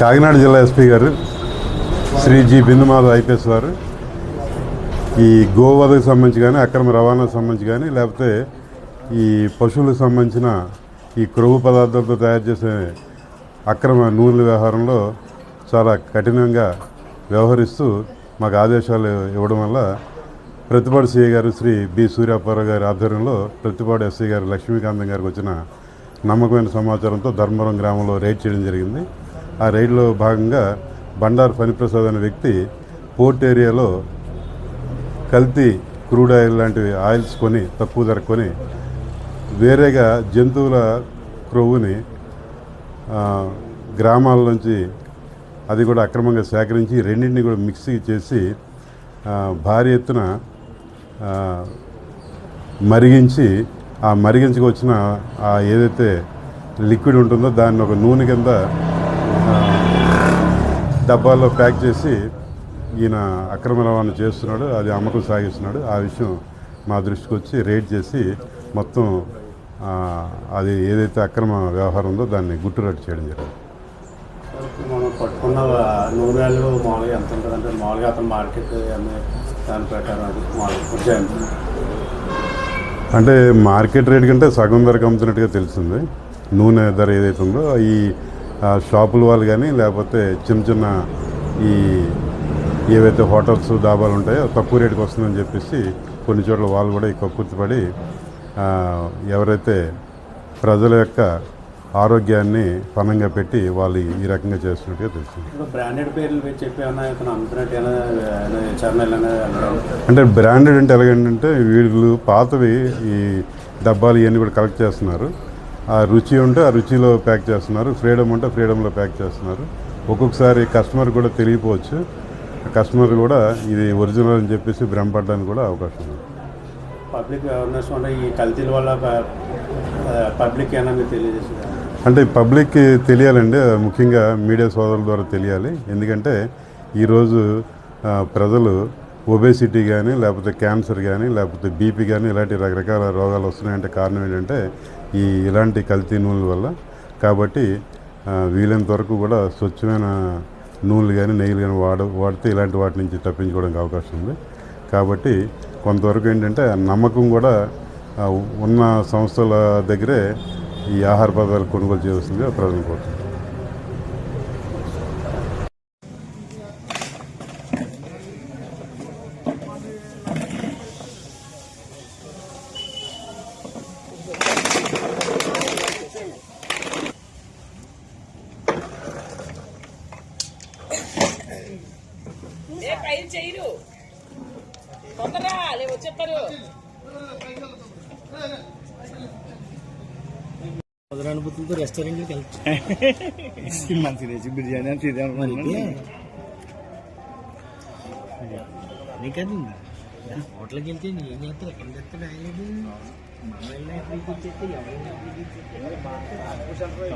కాకినాడ జిల్లా ఎస్పీ గారు Shri G Bindu Madhav IPS వారు ఈ గోవధకు సంబంధించి కానీ అక్రమ రవాణాకు సంబంధించి కానీ లేకపోతే ఈ పశువులకు సంబంధించిన ఈ క్రొవ్వు పదార్థాలతో తయారు చేసే అక్రమ నూనెల వ్యవహారంలో చాలా కఠినంగా వ్యవహరిస్తూ మాకు ఆదేశాలు ఇవ్వడం వల్ల ప్రతిపాడు సిఐ గారు శ్రీ బి సూర్యాపారావు గారి ఆధ్వర్యంలో ప్రతిపాడు ఎస్సీ గారు లక్ష్మీకాంతం గారికి వచ్చిన నమ్మకమైన సమాచారంతో ధర్మవరం గ్రామంలో రైడ్ చేయడం జరిగింది. ఆ రైడ్లో భాగంగా బండారు ఫణిప్రసాద్ అనే వ్యక్తి పోర్ట్ ఏరియాలో కల్తీ క్రూడ్ ఆయిల్ లాంటివి ఆయిల్స్ కొని తక్కువ ధర కొని వేరేగా జంతువుల క్రొవ్వుని గ్రామాల నుంచి అది కూడా అక్రమంగా సేకరించి రెండింటిని కూడా మిక్సీ చేసి భారీ ఎత్తున మరిగించి ఆ మరిగించుకు వచ్చిన ఆ ఏదైతే లిక్విడ్ ఉంటుందో దాన్ని ఒక నూనె కింద డబ్బాల్లో ప్యాక్ చేసి ఈయన అక్రమ రవాణా చేస్తున్నాడు అది అమ్మకం సాగిస్తున్నాడు. ఆ విషయం మా దృష్టికి వచ్చి రేడ్ చేసి మొత్తం అది ఏదైతే అక్రమ వ్యవహారం ఉందో దాన్ని గుట్టురట్టు చేయడం జరిగింది. మనం పట్టుకున్న మామూలుగా ఎంత ఉంటుంది అంటే మామూలుగా అతను మార్కెట్ దాని ప్రకారం అంటే మార్కెట్ రేట్ కంటే సగం ధరకు అమ్ముతున్నట్టుగా తెలిసింది నూనె ధర ఏదైతే ఉందో ఈ షాపుల వాళ్ళు కానీ లేకపోతే చిన్న చిన్న ఈ ఏవైతే హోటల్స్ దాబాలు ఉంటాయో తక్కువ రేటుకి వస్తుందని చెప్పేసి కొన్ని చోట్ల వాళ్ళు కూడా ఈ కక్కుర్తిపడి ఆ, ఎవరైతే ప్రజల యొక్క ఆరోగ్యాన్ని పణంగా పెట్టి వాళ్ళు ఈ రకంగా చేస్తున్నట్టుగా తెలిసింది బ్రాండెడ్ పేర్లు చెప్పి అంటే బ్రాండెడ్ అంటే ఎలాగంటే వీళ్ళు పాతవి ఈ డబ్బాలు ఇవన్నీ కూడా కలెక్ట్ చేస్తున్నారు. ఆ రుచి ఉంటే ఆ రుచిలో ప్యాక్ చేస్తున్నారు. ఫ్రీడమ్ ఉంటే ఫ్రీడమ్లో ప్యాక్ చేస్తున్నారు. ఒక్కొక్కసారి కస్టమర్ కూడా తెలియపోవచ్చు. కస్టమర్ కూడా ఇది ఒరిజినల్ అని చెప్పేసి భ్రమపడడానికి కూడా అవకాశం ఉంది. పబ్లిక్ అవేర్నెస్ ఉంటే ఈ కల్తీల వల్ల పబ్లిక్ తెలియజేసింది? అంటే పబ్లిక్ తెలియాలండి. ముఖ్యంగా మీడియా సోదరుల ద్వారా తెలియాలి. ఎందుకంటే ఈరోజు ప్రజలు ఒబేసిటీ కానీ లేకపోతే క్యాన్సర్ కానీ లేకపోతే బీపీ కానీ ఇలాంటి రకరకాల రోగాలు వస్తున్నాయంటే కారణం ఏంటంటే ఈ ఇలాంటి కల్తీ నూనెల వల్ల. కాబట్టి వీలైనంత వరకు కూడా స్వచ్ఛమైన నూనెలు కానీ నెయ్యిలు కానీ వాడ వాడితే ఇలాంటి వాటి నుంచి తప్పించుకోవడానికి అవకాశం ఉంది. కాబట్టి కొంతవరకు ఏంటంటే నమ్మకం కూడా ఉన్న సంస్థల దగ్గరే ఈ ఆహార పదార్థాలు కొనుగోలు చేస్తుంది ప్రజలు కోరుతున్నారు ఏ చేయరు. తొందరగా లేవు చెప్పారు. మధురానుభూతులతో రెస్టారెంట్కి వెళ్తాం మంచి బిర్యానీ అని తిందాం మనకి అని కాదు హోటల్కి వెళ్తే ఏం చేస్తారు ఎక్కడ ఎవరైనా ఇచ్చేస్తే